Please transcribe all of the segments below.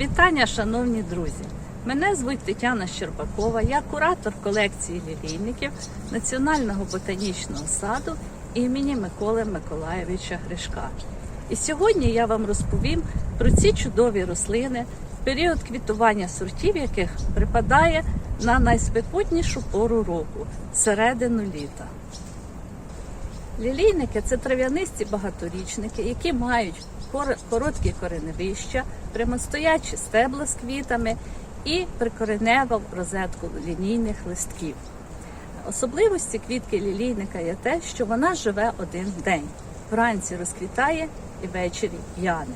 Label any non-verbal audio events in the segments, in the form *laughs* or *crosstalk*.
Вітання, шановні друзі! Мене звуть Тетяна Щербакова, я куратор колекції лілійників Національного ботанічного саду імені Миколи Миколаєвича Гришка. І сьогодні я вам розповім про ці чудові рослини, період квітування сортів яких припадає на найспекотнішу пору року середину літа. Лілійники це трав'янисті багаторічники, які мають короткі кореневища, прямостоячі стебла з квітами і прикореневу розетку лінійних листків. Особливості квітки лілійника є те, що вона живе один день. Вранці розквітає і ввечері в'яне.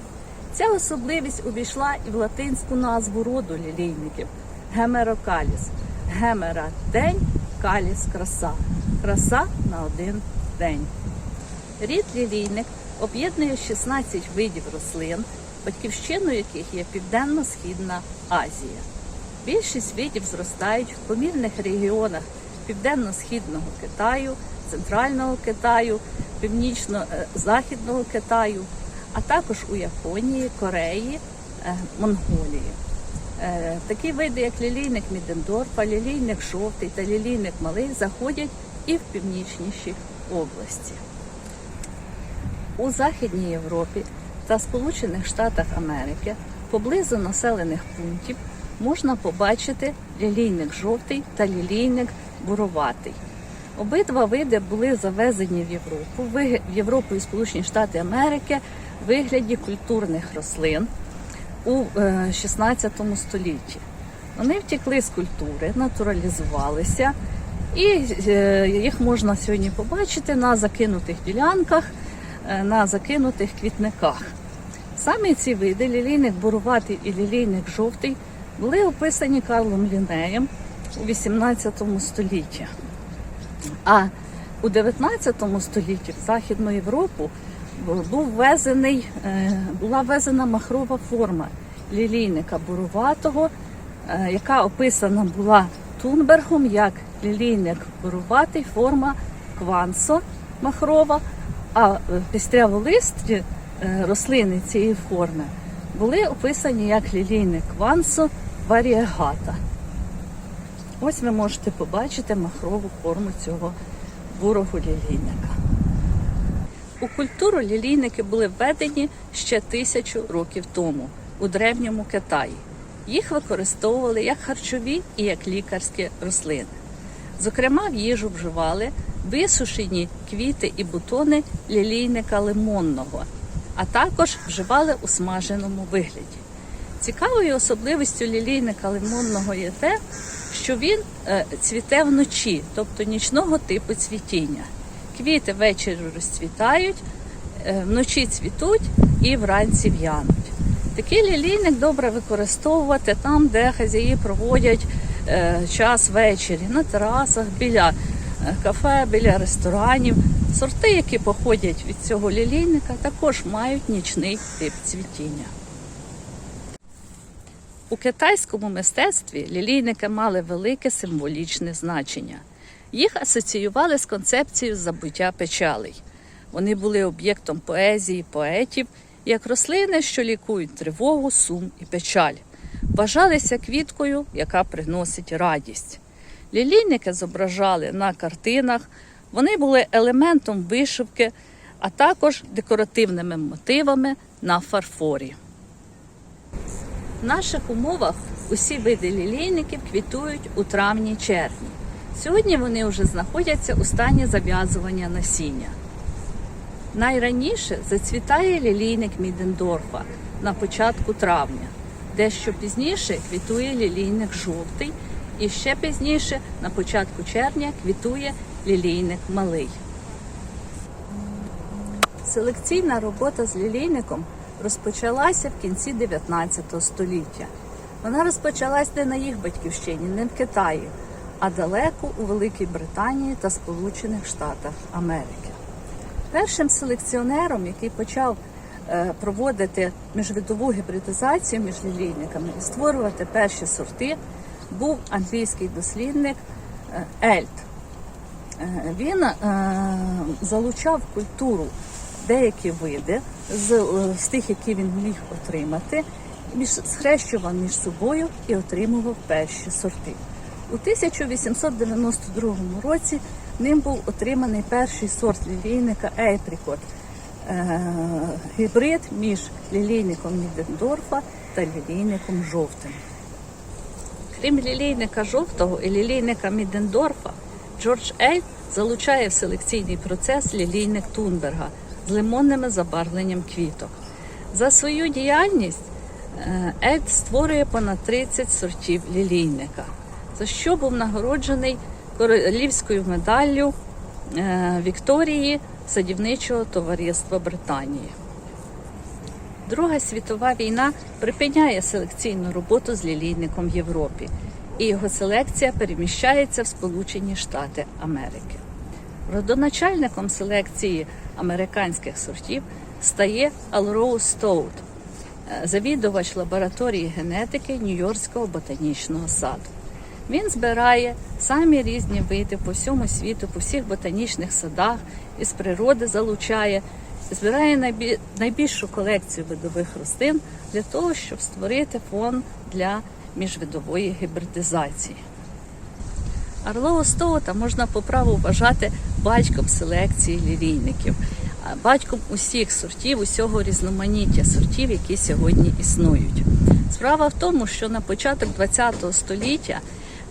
Ця особливість увійшла і в латинську назву роду лілійників гемерокаліс. Гемера день, каліс краса. Краса на один день. Рід лілійник об'єднує 16 видів рослин, батьківщиною яких є Південно-Східна Азія. Більшість видів зростають в помірних регіонах Південно-Східного Китаю, Центрального Китаю, Північно-Західного Китаю, а також у Японії, Кореї, е, Монголії. Е, Такі види, як лілійник Мідендорфа, лілійник жовтий та лілійник малий, заходять і в північніші області. У Західній Європі та Сполучених Штатах Америки поблизу населених пунктів можна побачити лілійник жовтий та лілійник буроватий. Обидва види були завезені в Європу, в Європу і Сполучені Штати Америки в вигляді культурних рослин у е, 16 столітті. Вони втекли з культури, натуралізувалися, і е, їх можна сьогодні побачити на закинутих ділянках, е, на закинутих квітниках. Саме ці види, лілійник буруватий і лілійник жовтий, були описані Карлом Лінеєм у 18 столітті. А у 19 столітті в Західну Європу був ввезений, е, була ввезена махрова форма лілійника буруватого, е, яка описана була Тунбергом як лілійник буруватий, форма квансо махрова, а е, пістряволисті е, рослини цієї форми були описані як лілійник квансо варієгата. Ось ви можете побачити махрову форму цього бурого лілійника. У культуру лілійники були введені ще тисячу років тому у древньому Китаї. Їх використовували як харчові і як лікарські рослини. Зокрема, в їжу вживали висушені квіти і бутони лілійника лимонного, а також вживали у смаженому вигляді. Цікавою особливістю лілійника лимонного є те, що він е, цвіте вночі, тобто нічного типу цвітіння. Квіти ввечері розцвітають, е, вночі цвітуть і вранці в'януть. Такий лілійник добре використовувати там, де хазяї проводять е, час ввечері, на терасах, біля кафе, біля ресторанів. Сорти, які походять від цього лілійника, також мають нічний тип цвітіння. У китайському мистецтві лілійники мали велике символічне значення. Їх асоціювали з концепцією забуття печалей. Вони були об'єктом поезії поетів, як рослини, що лікують тривогу, сум і печаль. Вважалися квіткою, яка приносить радість. Лілійники зображали на картинах, вони були елементом вишивки, а також декоративними мотивами на фарфорі. В наших умовах усі види лілійників квітують у травні-червні. Сьогодні вони вже знаходяться у стані зав'язування насіння. Найраніше зацвітає лілійник Мідендорфа на початку травня. Дещо пізніше квітує лілійник жовтий, і ще пізніше, на початку червня, квітує лілійник малий. Селекційна робота з лілійником розпочалася в кінці 19 століття. Вона розпочалась не на їх батьківщині, не в Китаї, а далеко у Великій Британії та Сполучених Штатах Америки. Першим селекціонером, який почав е, проводити міжвидову гібридизацію між лілійниками і створювати перші сорти, був англійський дослідник е, Ельт. Е, Він е, залучав культуру деякі види з, з тих, які він міг отримати, між, схрещував між собою і отримував перші сорти. У 1892 році ним був отриманий перший сорт лілійника Ейпрікот, гібрид між лілійником Мідендорфа та лілійником жовтим. Крім лілійника жовтого і лілійника Мідендорфа, Джордж Ейд залучає в селекційний процес лілійник Тунберга з лимонними забарвленням квіток. За свою діяльність е, Ейд створює понад 30 сортів лілійника, за що був нагороджений королівською медаллю е, Вікторії садівничого товариства Британії. Друга світова війна припиняє селекційну роботу з лілійником в Європі, і його селекція переміщається в Сполучені Штати Америки. Родоначальником селекції американських сортів стає Алроу Стоут, е, завідувач лабораторії генетики Нью-Йоркського ботанічного саду. Він збирає самі різні види по всьому світу, по всіх ботанічних садах, із природи залучає, збирає найбільшу колекцію видових рослин для того, щоб створити фон для міжвидової гібридизації. Орлову Стоута можна по праву вважати батьком селекції лілійників, батьком усіх сортів, усього різноманіття сортів, які сьогодні існують. Справа в тому, що на початок ХХ століття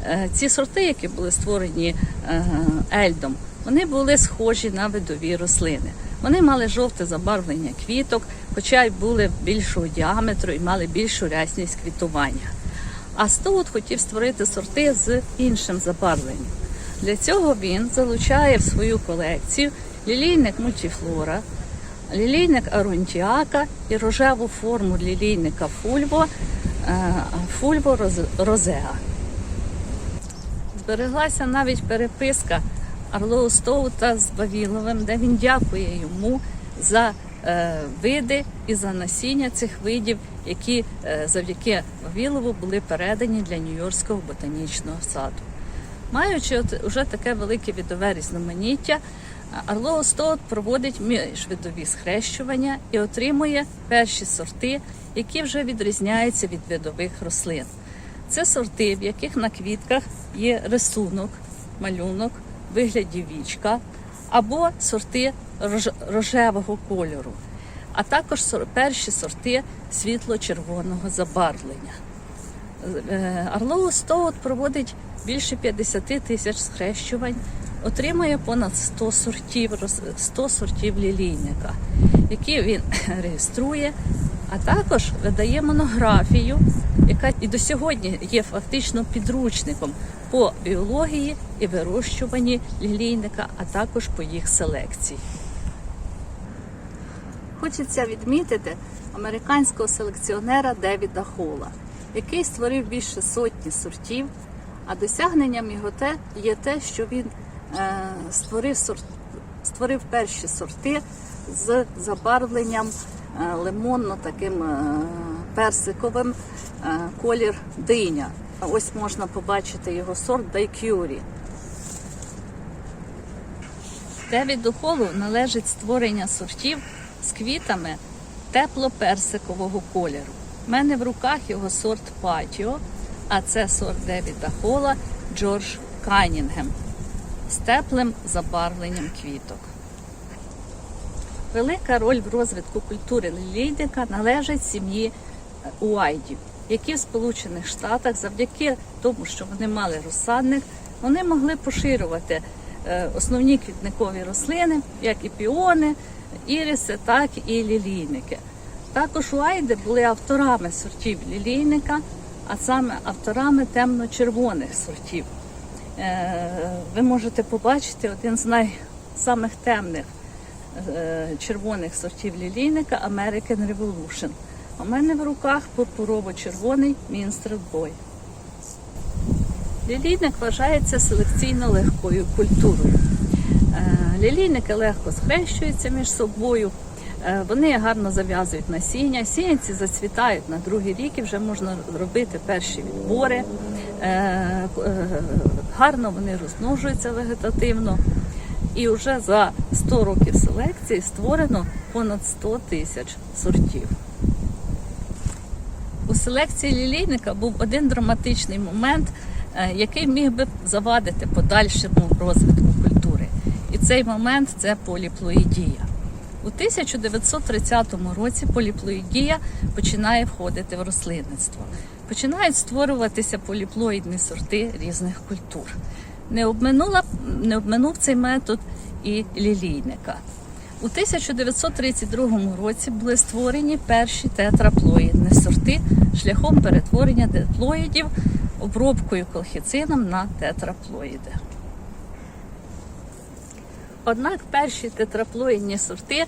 е, ці сорти, які були створені е, Ельдом, вони були схожі на видові рослини. Вони мали жовте забарвлення квіток, хоча й були більшого діаметру і мали більшу рясність квітування. А Стоут хотів створити сорти з іншим забарвленням. Для цього він залучає в свою колекцію лілійник мультіфлора, лілійник аронтіака і рожеву форму лілійника фульво, е, фульво роз- розеа. Збереглася навіть переписка Арлоу Стоута з Вавіловим, де він дякує йому за е, види і за насіння цих видів, які е, завдяки Вавілову були передані для Нью-Йоркського ботанічного саду. Маючи от уже таке велике відове різноманіття, Арлоу Стоут проводить міжвидові схрещування і отримує перші сорти, які вже відрізняються від видових рослин. Це сорти, в яких на квітках є рисунок, малюнок, вигляді вічка, або сорти рожевого кольору, а також перші сорти світло-червоного забарвлення. Е, Орлоу Стоут проводить більше 50 тисяч схрещувань, отримує понад 100 сортів, роз- 100 сортів лілійника, які він *laughs* реєструє, а також видає монографію, яка і до сьогодні є фактично підручником по біології і вирощуванні лілійника, а також по їх селекції. Хочеться відмітити американського селекціонера Девіда Хола, який створив більше сотні сортів. А досягненням його те є те, що він е, створив сорт, створив перші сорти з забарвленням лимонно таким е, персиковим е, колір диня. Ось можна побачити його сорт Дайкюрі. Девіду Холу належить створення сортів з квітами тепло-персикового кольору. У мене в руках його сорт Патіо, а це сорт Девіда Хола Джордж Канінгем з теплим забарвленням квіток. Велика роль в розвитку культури лілійника належить сім'ї Уайдів, які в Сполучених Штатах завдяки тому, що вони мали розсадник, вони могли поширювати е, основні квітникові рослини, як і піони, іриси, так і лілійники. Також Уайди були авторами сортів лілійника, а саме авторами темно-червоних сортів. Е, Ви можете побачити один з найсамих темних е, червоних сортів лілійника American Revolution. У мене в руках пурпурово-червоний Minstrel Boy. Лілійник вважається селекційно легкою культурою. Е, Лілійники легко схрещуються між собою, е, вони гарно зав'язують насіння, сіянці зацвітають на другий рік і вже можна робити перші відбори. Е, е, Гарно вони розмножуються вегетативно. І вже за 100 років селекції створено понад 100 тисяч сортів. У селекції лілійника був один драматичний момент, е, який міг би завадити подальшому розвитку культури. І цей момент це поліплоїдія. У 1930 році поліплоїдія починає входити в рослинництво. Починають створюватися поліплоїдні сорти різних культур. Не, обминула, не обминув цей метод і лілійника. У 1932 році були створені перші тетраплоїдні сорти шляхом перетворення диплоїдів обробкою колхіцином на тетраплоїди. Однак перші тетраплоїдні сорти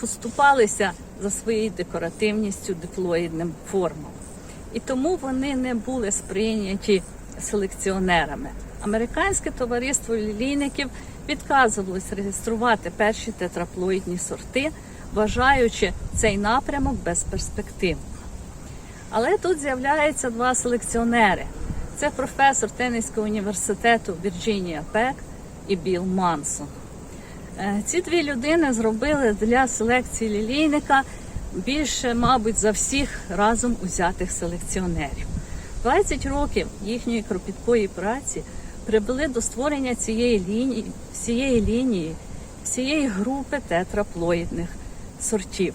поступалися за своєю декоративністю диплоїдним формам. І тому вони не були сприйняті селекціонерами. Американське товариство лілійників відказувалось реєструвати перші тетраплоїдні сорти, вважаючи цей напрямок безперспективним. Але тут з'являються два селекціонери: це професор Теннесського університету Вірджинія Пек і Білл Мансон. Е, Ці дві людини зробили для селекції лілійника більше, мабуть, за всіх разом узятих селекціонерів. 20 років їхньої кропіткої праці привели до створення цієї лінії, всієї лінії, всієї групи тетраплоїдних сортів.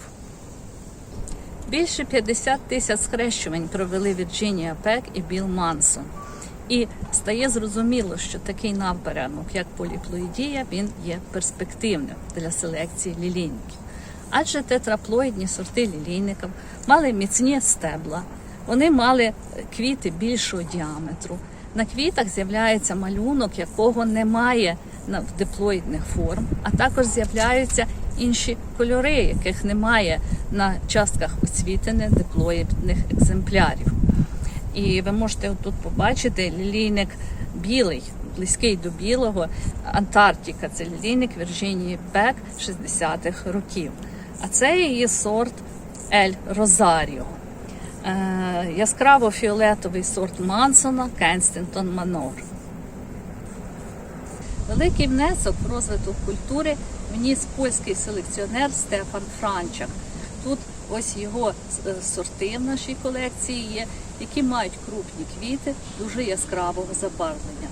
Більше 50 тисяч схрещувань провели Вірджинія Пек і Білл Мансон. І стає зрозуміло, що такий напрямок, як поліплоїдія, він є перспективним для селекції лілійників. Адже тетраплоїдні сорти лілійників мали міцні стебла, вони мали квіти більшого діаметру. На квітах з'являється малюнок, якого немає в диплоїдних форм, а також з'являються інші кольори, яких немає на частках оцвітини диплоїдних екземплярів. І ви можете тут побачити лілійник білий, близький до білого. Антарктика це лілійник Вірджинії Бек 60-х років. А це її сорт Ель Розаріо. Е, яскраво фіолетовий сорт Мансона Кенстентон Манор. Великий внесок в розвиток культури вніс польський селекціонер Стефан Франчак. Тут ось його е, сорти в нашій колекції є, які мають крупні квіти дуже яскравого забарвлення.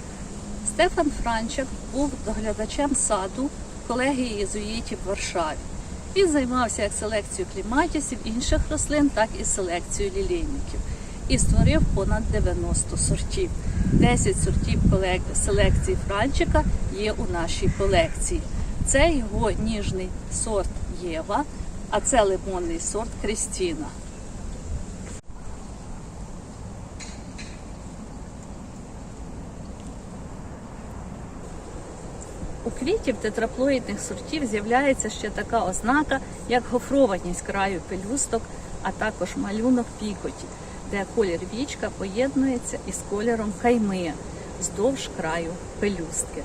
Стефан Франчак був доглядачем саду колегії єзуїтів в Варшаві. Він займався як селекцією кліматісів інших рослин, так і селекцією лілійників. І створив понад 90 сортів. 10 сортів селекції Франчика є у нашій колекції. Це його ніжний сорт Єва, а це лимонний сорт Крістіна. У квітів тетраплоїдних сортів з'являється ще така ознака, як гофрованість краю пелюсток, а також малюнок пікоті, де колір вічка поєднується із кольором кайми вздовж краю пелюстки.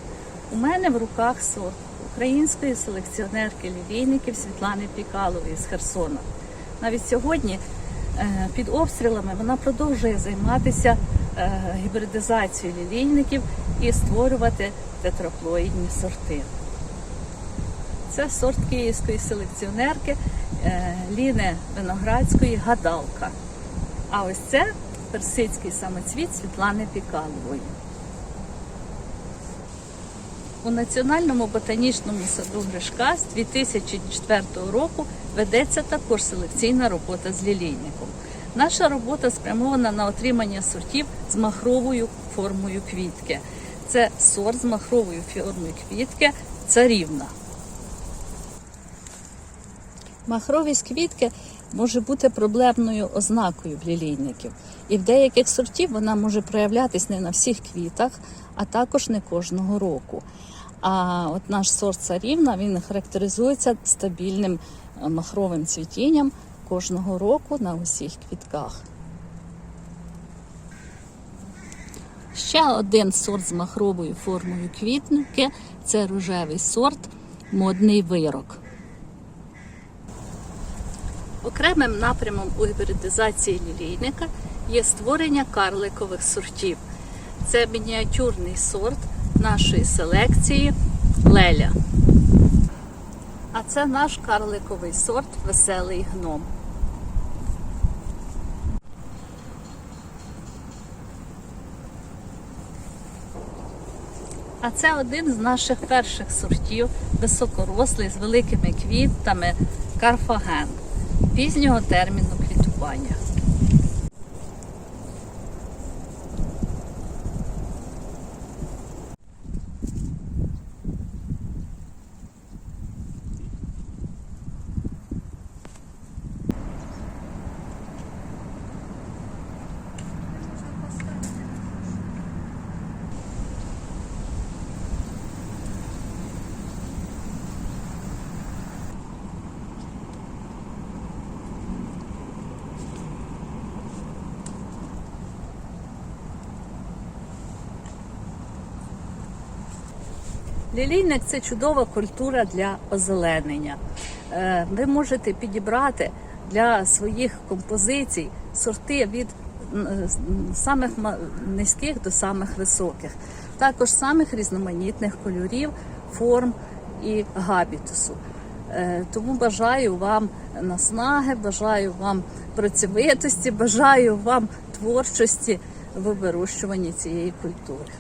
У мене в руках сорт української селекціонерки лілійників Світлани Пікалової з Херсона. Навіть сьогодні е, під обстрілами вона продовжує займатися е, гібридизацією лілійників і створювати тетраплоїдні сорти. Це сорт київської селекціонерки е, Ліни Виноградської гадалка. А ось це персидський самоцвіт Світлани Пікалової. У Національному ботанічному саду Гришка з 2004 року ведеться також селекційна робота з лілійником. Наша робота спрямована на отримання сортів з махровою формою квітки. Це сорт з махровою формою квітки царівна. Махровість квітки може бути проблемною ознакою лілійників. І в деяких сортів вона може проявлятись не на всіх квітах, а також не кожного року. А от наш сорт царівна він характеризується стабільним е, махровим цвітінням кожного року на усіх квітках. Ще один сорт з махровою формою квітники це рожевий сорт модний вирок. Окремим напрямом у гібридизації лілійника є створення карликових сортів. Це мініатюрний сорт нашої селекції Леля. А це наш карликовий сорт Веселий гном. А це один з наших перших сортів високорослий з великими квітами карфаген пізнього терміну квітування. Лілійник це чудова культура для озеленення. Е, Ви можете підібрати для своїх композицій сорти від е, самих низьких до самих високих, також самих різноманітних кольорів, форм і габітусу. Е, Тому бажаю вам наснаги, бажаю вам працьовитості, бажаю вам творчості в вирощуванні цієї культури.